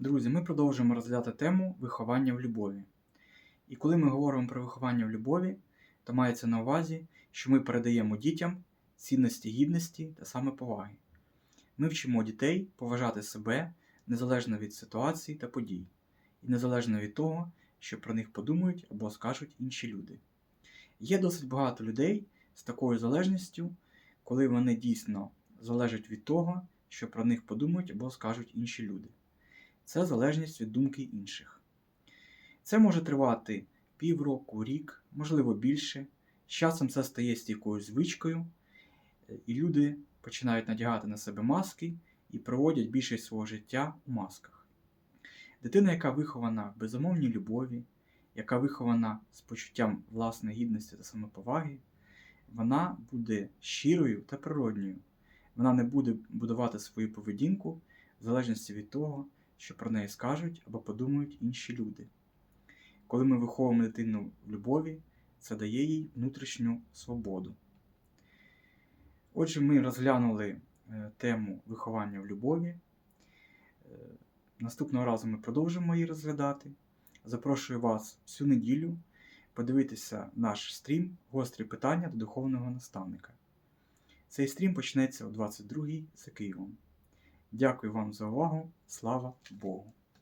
Друзі, ми продовжуємо розглядати тему виховання в любові. І коли ми говоримо про виховання в любові, то мається на увазі, що ми передаємо дітям цінності гідності та самоповаги. Ми вчимо дітей поважати себе незалежно від ситуацій та подій, і незалежно від того, що про них подумають або скажуть інші люди. Є досить багато людей з такою залежністю, коли вони дійсно залежать від того, що про них подумають або скажуть інші люди. Це залежність від думки інших. Це може тривати півроку, рік, можливо більше. З часом це стає стійкою звичкою, і люди починають надягати на себе маски і проводять більшість свого життя у масках. Дитина, яка вихована в безумовній любові, яка вихована з почуттям власної гідності та самоповаги, вона буде щирою та природньою. Вона не буде будувати свою поведінку в залежності від того, що про неї скажуть або подумають інші люди. Коли ми виховуємо дитину в любові, це дає їй внутрішню свободу. Отже, ми розглянули е, тему виховання в любові. Е, Наступного разу ми продовжимо її розглядати. Запрошую вас всю неділю подивитися наш стрім Гострі питання до духовного наставника. Цей стрім почнеться о 22-й за Києвом. Дякую вам за увагу. Слава Богу!